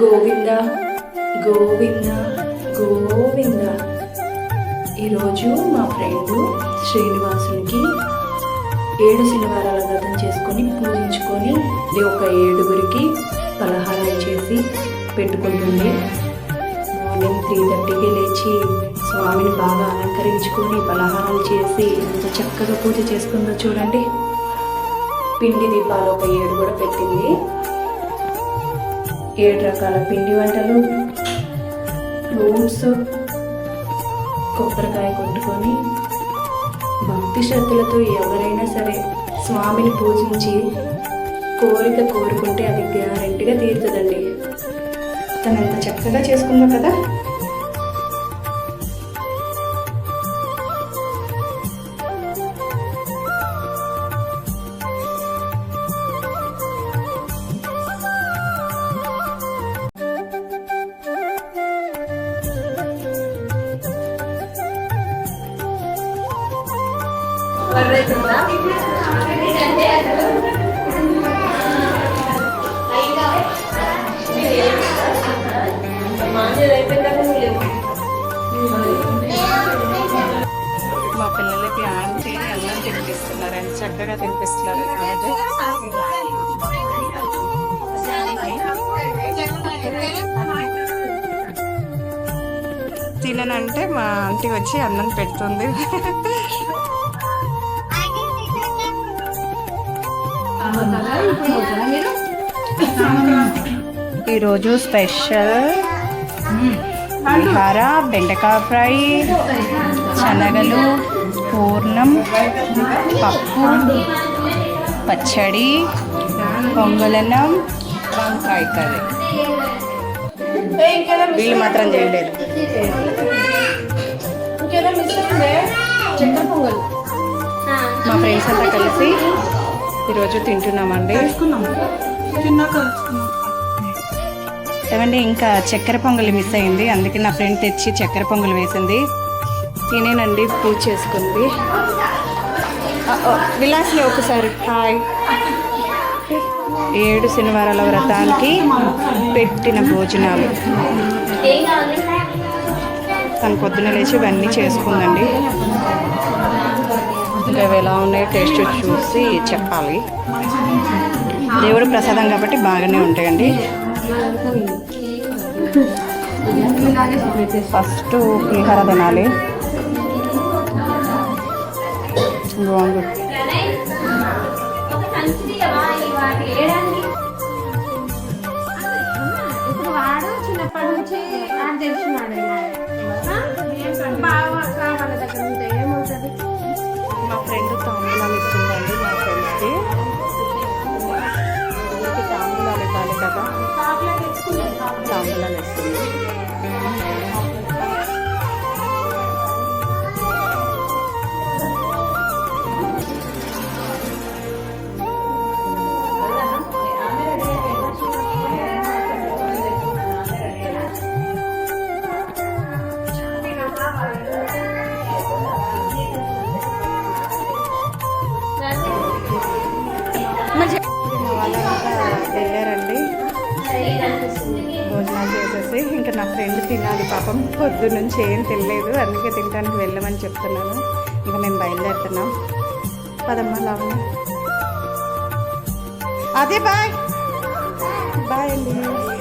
గోవింద గోవింద గోవింద. ఈరోజు మా ఫ్రెండ్ శ్రీనివాసునికి ఏడు శనివారాల వ్రతం చేసుకొని పూజించుకొని ఇది ఒక ఏడుగురికి పలహారం చేసి పెట్టుకుంటుంది. మార్నింగ్ త్రీ థర్టీకి లేచి స్వామిని బాగా అలంకరించుకొని పలహారాలు చేసి ఎంత చక్కగా పూజ చేసుకుందో చూడండి. పిండి దీపాలు ఒక ఏడు కూడా పెట్టింది. ఏడు రకాల పిండి వంటలు ఫ్రూట్స్ కొబ్బరికాయ కొట్టుకొని భక్తి శ్రద్ధలతో ఎవరైనా సరే స్వామిని పూజించి కోరిక కోరుకుంటే అది గ్యారెంటీగా తీరుతుందండి. తను ఎంత చక్కగా చేసుకుందో కదా? మా పిల్లలకి ఆంటీ అన్నం తినిపిస్తున్నారు ఎంత చక్కగా తినిపిస్తున్నారు. తిననంటే మా ఆంటీ వచ్చి అన్నం పెడుతుంది. ఈరోజు స్పెషల్ పులిహార బెండకాయ ఫ్రై శనగలు పూర్ణం పప్పు పచ్చడి పొంగలన్నం వంకాయ కర్రీ. వీళ్ళు మాత్రం చేయలేదు. మా ఫ్రెండ్స్ అంతా కలిసి ఈరోజు తింటున్నామండి. ఏమండి ఇంకా చక్కెర పొంగలి మిస్ అయింది. అందుకే నా ఫ్రెండ్ తెచ్చి చక్కెర పొంగలి వేసింది. తినేనండి పూజ చేసుకుంది. విలాస్ని ఒకసారి హాయ్. ఏడు శనివారాల వ్రతానికి పెట్టిన భోజనాలు. తను పొద్దున లేచి ఇవన్నీ చేసుకుందండి. అవి ఎలా ఉన్నాయో టేస్ట్ చూసి చెప్పాలి. దేవుడు ప్రసాదం కాబట్టి బాగానే ఉంటాయండి. ఫస్ట్ పులిహార తినాలి. బాగుంది. ఇప్పుడు వాడు చిన్నప్పటి నుంచి తెలిసినాడు మా ఫ్రెండ్ తాంబూలాలు ఇస్తుందండి మా ఫ్రెండ్స్కి. తాంబూలాలు ఇవ్వాలి కదా. తాంబూలాలు ఇస్తుంది వాళ్ళంతా వెళ్ళారండి. భోజనాలు చేసేసి ఇంకా నా ఫ్రెండ్ తినాలి పాపం పొద్దు నుంచి ఏం తినలేదు. అందుకే తినడానికి వెళ్ళమని చెప్తున్నాను. ఇంకా మేము బయలుదేరుతున్నాం. పదమ్మా లావణ్య. అదే బాయ్. బాయ్ అండి.